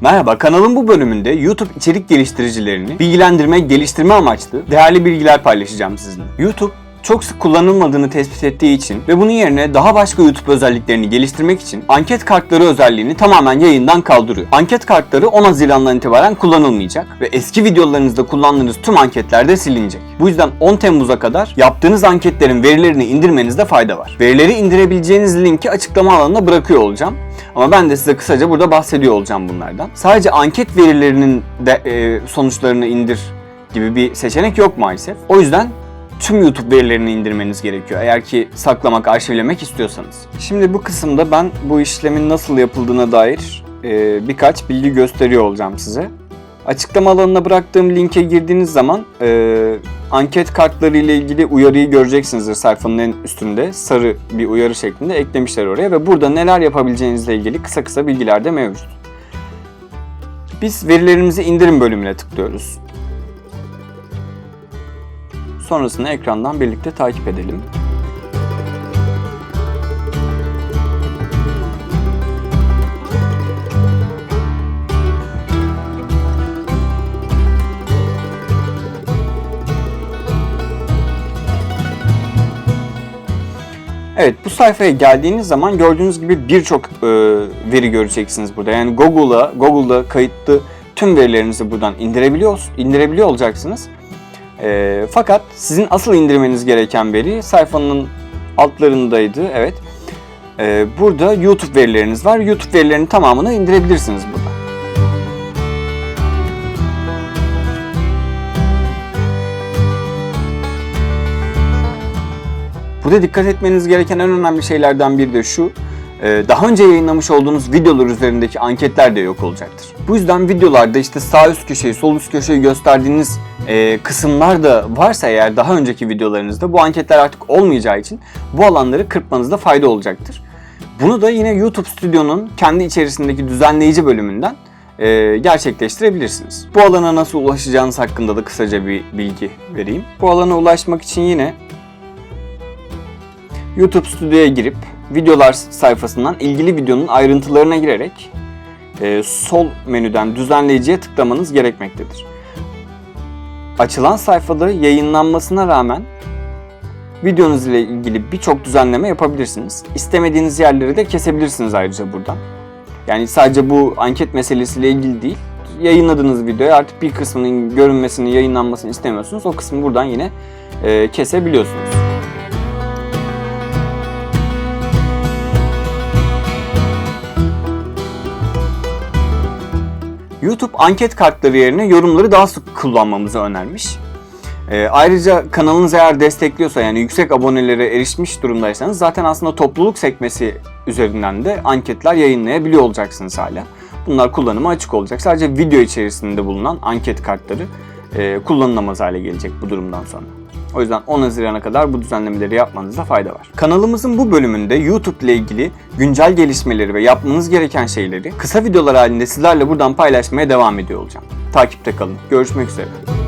Merhaba, kanalın bu bölümünde YouTube içerik geliştiricilerini bilgilendirme, geliştirme amaçlı değerli bilgiler paylaşacağım sizinle. YouTube çok sık kullanılmadığını tespit ettiği için ve bunun yerine daha başka YouTube özelliklerini geliştirmek için anket kartları özelliğini tamamen yayından kaldırıyor. Anket kartları 10 Haziran'dan itibaren kullanılmayacak ve eski videolarınızda kullandığınız tüm anketler de silinecek. Bu yüzden 10 Temmuz'a kadar yaptığınız anketlerin verilerini indirmenizde fayda var. Verileri indirebileceğiniz linki açıklama alanına bırakıyor olacağım. Ama ben de size kısaca burada bahsediyor olacağım bunlardan. Sadece anket verilerinin de e, sonuçlarını indir gibi bir seçenek yok maalesef. O yüzden tüm YouTube verilerini indirmeniz gerekiyor eğer ki saklamak, arşivlemek istiyorsanız. Şimdi bu kısımda ben bu işlemin nasıl yapıldığına dair e, birkaç bilgi gösteriyor olacağım size. Açıklama alanına bıraktığım linke girdiğiniz zaman e, anket kartları ile ilgili uyarıyı göreceksinizdir sayfanın en üstünde. Sarı bir uyarı şeklinde eklemişler oraya ve burada neler yapabileceğinizle ilgili kısa kısa bilgiler de mevcut. Biz verilerimizi indirin bölümüne tıklıyoruz. Sonrasında ekrandan birlikte takip edelim. Evet bu sayfaya geldiğiniz zaman gördüğünüz gibi birçok e, veri göreceksiniz burada. Yani Google'a, Google'da kayıtlı tüm verilerinizi buradan indirebiliyor, indirebiliyor olacaksınız. E, fakat sizin asıl indirmeniz gereken veri sayfanın altlarındaydı. Evet. E, burada YouTube verileriniz var. YouTube verilerinin tamamını indirebilirsiniz burada. Burada dikkat etmeniz gereken en önemli şeylerden biri de şu. e, Daha önce yayınlamış olduğunuz videolar üzerindeki anketler de yok olacaktır. Bu yüzden videolarda işte sağ üst köşeyi, sol üst köşeyi gösterdiğiniz e, kısımlar da varsa eğer daha önceki videolarınızda bu anketler artık olmayacağı için bu alanları kırpmanızda fayda olacaktır. Bunu da yine YouTube Studio'nun kendi içerisindeki düzenleyici bölümünden e, gerçekleştirebilirsiniz. Bu alana nasıl ulaşacağınız hakkında da kısaca bir bilgi vereyim. Bu alana ulaşmak için yine YouTube Studio'ya girip videolar sayfasından ilgili videonun ayrıntılarına girerek e, sol menüden düzenleyiciye tıklamanız gerekmektedir. Açılan sayfada yayınlanmasına rağmen videonuz ile ilgili birçok düzenleme yapabilirsiniz. İstemediğiniz yerleri de kesebilirsiniz ayrıca buradan. Yani sadece bu anket meselesiyle ilgili değil. Yayınladığınız videoya artık bir kısmının görünmesini, yayınlanmasını istemiyorsunuz. O kısmı buradan yine e, kesebiliyorsunuz. YouTube anket kartları yerine yorumları daha sık kullanmamızı önermiş. Ee, ayrıca kanalınız eğer destekliyorsa yani yüksek abonelere erişmiş durumdaysanız zaten aslında topluluk sekmesi üzerinden de anketler yayınlayabiliyor olacaksınız hala. Bunlar kullanıma açık olacak. Sadece video içerisinde bulunan anket kartları e, kullanılamaz hale gelecek bu durumdan sonra. O yüzden 10 Haziran'a kadar bu düzenlemeleri yapmanızda fayda var. Kanalımızın bu bölümünde YouTube ile ilgili güncel gelişmeleri ve yapmanız gereken şeyleri kısa videolar halinde sizlerle buradan paylaşmaya devam ediyor olacağım. Takipte kalın. Görüşmek üzere.